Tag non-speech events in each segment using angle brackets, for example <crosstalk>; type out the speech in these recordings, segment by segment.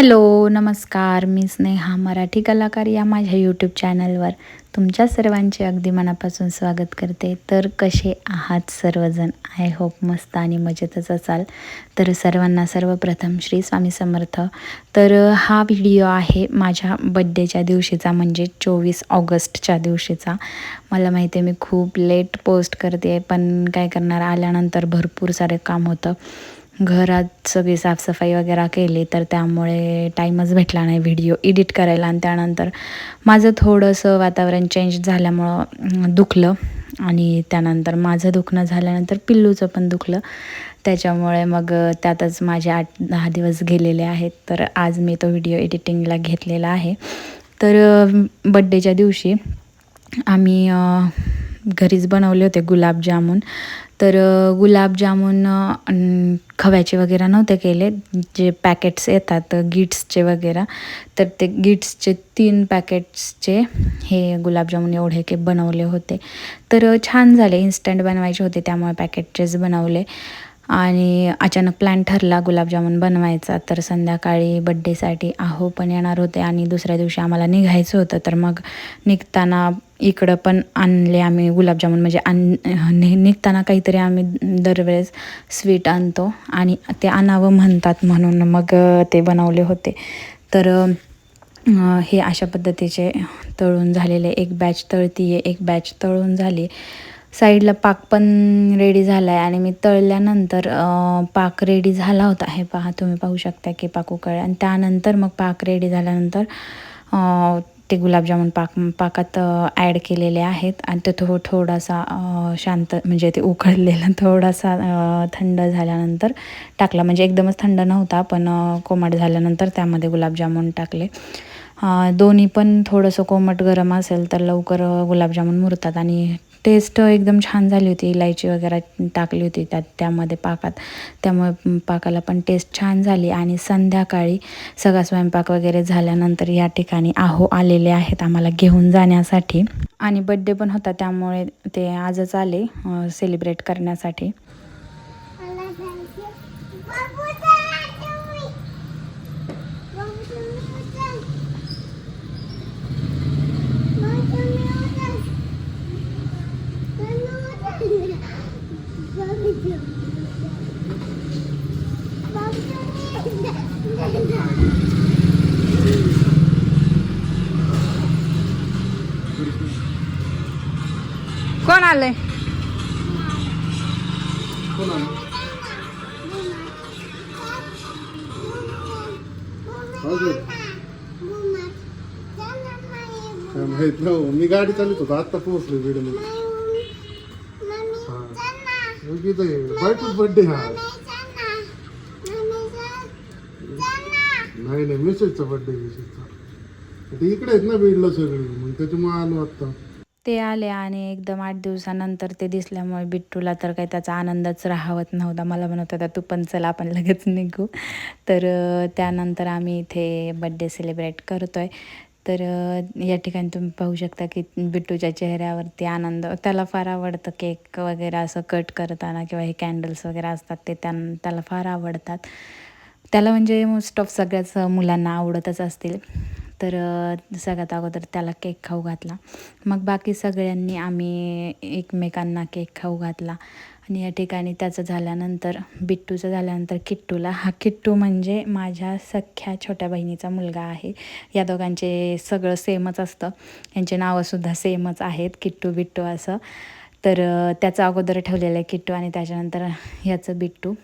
Hello नमस्कार. मी स्नेहा मराठी कलाकार या माझ्या यूट्यूब चॅनलवर तुमच्या सर्वांचे अगदी मनापासून स्वागत करते. तर कसे आहात सर्वजण? आय होप मस्त आणि मजेतच असाल. तर सर्वांना सर्वप्रथम श्री स्वामी समर्थ. तर हा व्हिडिओ आहे माझ्या बड्डेच्या दिवशीचा म्हणजे चोवीस ऑगस्टच्या दिवशीचा. मला माहिती आहे मी खूप लेट पोस्ट करते पण काय करणार? आल्यानंतर भरपूर सारे काम होतं. घरात सगळी साफसफाई वगैरे केली तर त्यामुळे टाईमच भेटला नाही व्हिडिओ एडिट करायला. आणि त्यानंतर माझं थोडंसं वातावरण चेंज झाल्यामुळं दुखलं. आणि त्यानंतर माझं दुखणं झाल्यानंतर पिल्लूचं पण दुखलं. त्याच्यामुळे मग त्यातच माझे आठ दहा दिवस गेलेले आहेत. तर आज मी तो व्हिडिओ एडिटिंगला घेतलेला आहे. तर बड्डेच्या दिवशी आम्ही घरीच बनवले होते गुलाबजामुन. तर गुलाबजामुन खव्याचे वगैरे नव्हते केले. जे पॅकेट्स येतात गिट्सचे वगैरे. तर ते गिट्सचे तीन पॅकेट्सचे हे गुलाबजामुन एवढे के बनवले होते. तर छान झाले. इन्स्टंट बनवायचे होते. त्यामुळे पॅकेटचेच बनवले. आणि अचानक प्लॅन ठरला गुलाबजामुन बनवायचा. तर संध्याकाळी बड्डेसाठी आहो पण येणार होते आणि दुसऱ्या दिवशी आम्हाला निघायचं होतं. तर मग निघताना इकडं पण आणले आम्ही गुलाबजामुन. म्हणजे आण नि निघताना काहीतरी आम्ही दरवेळेस स्वीट आणतो. आणि ते आणावं म्हणतात म्हणून मग ते बनवले होते. तर हे अशा पद्धतीचे तळून झालेले. एक बॅच तळती आहे एक बॅच तळून झाली. साईडला पाक पण रेडी झाला आहे आणि मी तळल्यानंतर पाक रेडी झाला होता. हे पहा तुम्ही पाहू शकता की पाक उकळ आणि त्यानंतर मग पाक रेडी झाल्यानंतर ते गुलाबजामुन पाक पाकात ॲड केलेले आहेत. आणि ते थो थोडासा शांत म्हणजे ते उकळलेला <laughs> थोडासा थंड झाल्यानंतर टाकला. म्हणजे एकदमच थंड नव्हता पण कोमट झाल्यानंतर त्यामध्ये गुलाबजामुन टाकले. दोन्ही पण थोडंसं कोमट गरम असेल तर लवकर गुलाबजामुन मुरतात. आणि टेस्ट एकदम छान झाली होती. इलायची वगैरे टाकली होती त्यात त्यामध्ये पाकात. त्यामुळे पाकाला पण टेस्ट छान झाली आणि संध्याकाळी सगळा स्वयंपाक वगैरे झाल्यानंतर या ठिकाणी आहो आलेले आहेत आम्हाला घेऊन जाण्यासाठी. आणि बड्डे पण होता त्यामुळे ते आजच आले सेलिब्रेट करण्यासाठी. कोण आलंय? मी गाडी चालवत होतो. आता पोहोचलो वेळ बायकोच बर्थडे हा नाही नाही मेसेजचा बर्थडे मेसेजचा ते इकडे आहेत ना बीडला सगळी. मग त्याच्यामुळे आलो आत्ता ते आले आणि एकदम आठ दिवसानंतर ते दिसल्यामुळे बिट्टूला तर काही त्याचा आनंदच राहत नव्हता. मला म्हणत होता तू पण चला आपण लगेच निघू. तर त्यानंतर आम्ही इथे बड्डे सेलिब्रेट करतो आहे तर या ठिकाणी तुम्ही पाहू शकता की बिट्टूच्या चेहऱ्यावरती आनंद त्याला फार आवडतं केक वगैरे असं कट करताना किंवा हे कॅन्डल्स वगैरे असतात ते त्यां त्याला फार आवडतात. त्याला म्हणजे मोस्ट ऑफ सगळ्याच मुलांना आवडतच असतील. तर सगळ्यात अगोदर त्याला केक खाऊ घातला. मग बाकी सगळ्यांनी आम्ही एकमेकांना केक खाऊ घातला. आणि या ठिकाणी त्याचं झाल्यानंतर बिट्टूचं झाल्यानंतर किट्टूला. हा किट्टू म्हणजे माझ्या सख्या छोट्या बहिणीचा मुलगा आहे. या दोघांचे सगळं सेमच असतं. यांचे नावंसुद्धा सेमच आहेत किट्टू बिट्टू असं. तर त्याचं अगोदर ठेवलेलं आहे किट्टू आणि त्याच्यानंतर याचं बिट्टू.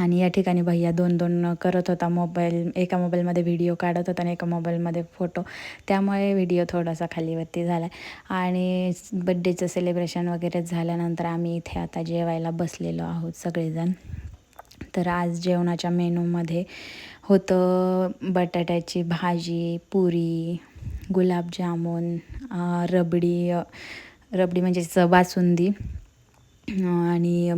आणि या ठिकाणी भैया दोन दोन करत होता मोबाईल एका मोबाईलमध्ये व्हिडिओ काढत होता आणि एका मोबाईलमध्ये फोटो. त्यामुळे व्हिडिओ थोडासा खालीवरती झाला आणि बड्डेचं सेलिब्रेशन वगैरे झाल्यानंतर आम्ही इथे आता जेवायला बसलेलो आहोत सगळेजण. तर आज जेवणाच्या मेनूमध्ये होतं बटाट्याची भाजी पुरी गुलाबजामुन रबडी रबडी म्हणजे बासुंदी आणि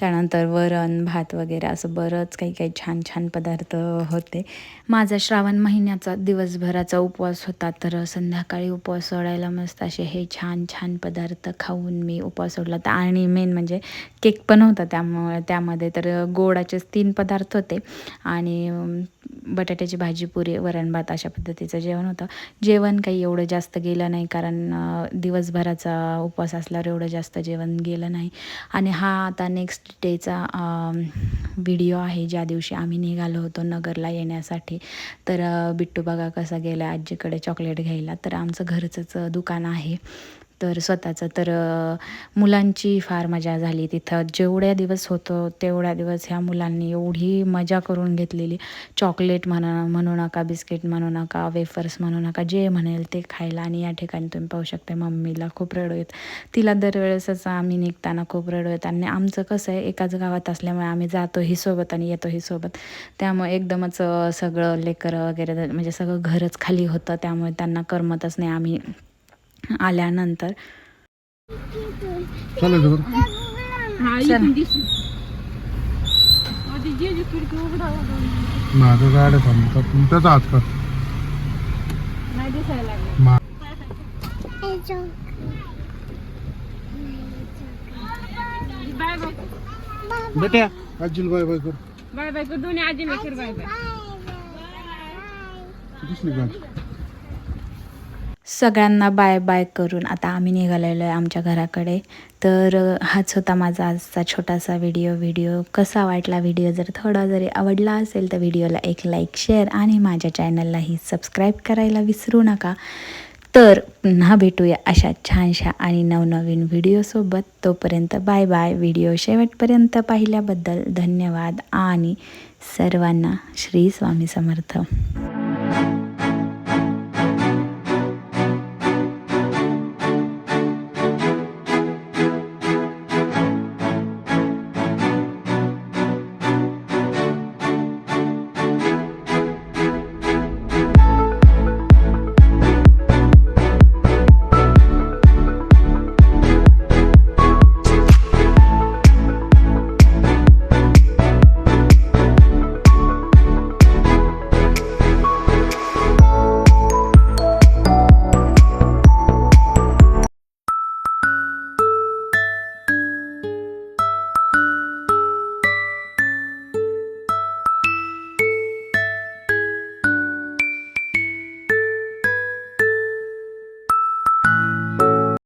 त्यानंतर वरण भात वगैरे असं बरंच काही काही छान छान पदार्थ होते. माझा श्रावण महिन्याचा दिवसभराचा उपवास होता तर संध्याकाळी उपवास सोडायला मस्त असे हे छान छान पदार्थ खाऊन मी उपवास सोडला तर आणि मेन म्हणजे केक पण होता त्यामुळे त्यामध्ये तर गोडाचेच तीन पदार्थ होते. आणि बटाट्याची भाजी पुरी वरण भात अशा पद्धतीचं जेवण होतं. जेवण काही एवढं जास्त गेलं नाही कारण दिवसभराचा उपवास असल्यावर एवढं जास्त जेवण गेलं नाही. आणि हा आता नेक्स्ट डेचा व्हिडिओ आहे. ज्या दिवशी आम्ही निघालो होतो नगरला येण्यासाठी तर बिट्टू बघा कसा गेला आजीकडे चॉकलेट घ्यायला. तर आमचं घरचंच दुकान आहे. तर स्वतःचं. तर मुलांची फार मजा झाली तिथं. जेवढ्या दिवस होतो तेवढ्या दिवस ह्या मुलांनी एवढी मजा करून घेतलेली. चॉकलेट म्हणा म्हणू नका बिस्किट म्हणू नका वेफर्स म्हणू नका जे म्हणेल ते खायला. आणि या ठिकाणी तुम्ही पाहू शकता मम्मीला खूप रडू येत. तिला दरवेळेसच आम्ही निघताना खूप रडू येत. आणि आमचं कसं आहे एकाच गावात असल्यामुळे आम्ही जातोही सोबत आणि येतोही सोबत. त्यामुळे एकदमच सगळं लेकरं वगैरे म्हणजे सगळं घरच खाली होतं. त्यामुळे त्यांना करमतच नाही. आम्ही आल्यानंतर. चालेल बरं हा चल. इथून दिसली आधी जेजू खिडकी उघडा होता. माझ्या गाड्या थांबतात. मग त्याचा हात कर. नाही दिसायला लागलं. मा- बाय बाय. बेट्या आजील बाय बाय कर. बाय बाय कर. दोन्ही आजीला कर बाय बाय. दिसली का? सगळ्यांना बाय बाय करून आता आम्ही निघालेलो आहे आमच्या घराकडे. तर हाच होता माझा आजचा छोटासा व्हिडिओ व्हिडिओ कसा वाटला व्हिडिओ जर थोडा जरी आवडला असेल तर व्हिडिओला एक लाईक शेअर आणि माझ्या चॅनललाही सबस्क्राईब करायला विसरू नका. तर पुन्हा भेटूया अशा छानशा आणि नवनवीन व्हिडिओसोबत तोपर्यंत बाय बाय. व्हिडिओ शेवटपर्यंत पाहिल्याबद्दल धन्यवाद आणि सर्वांना श्री स्वामी समर्थ.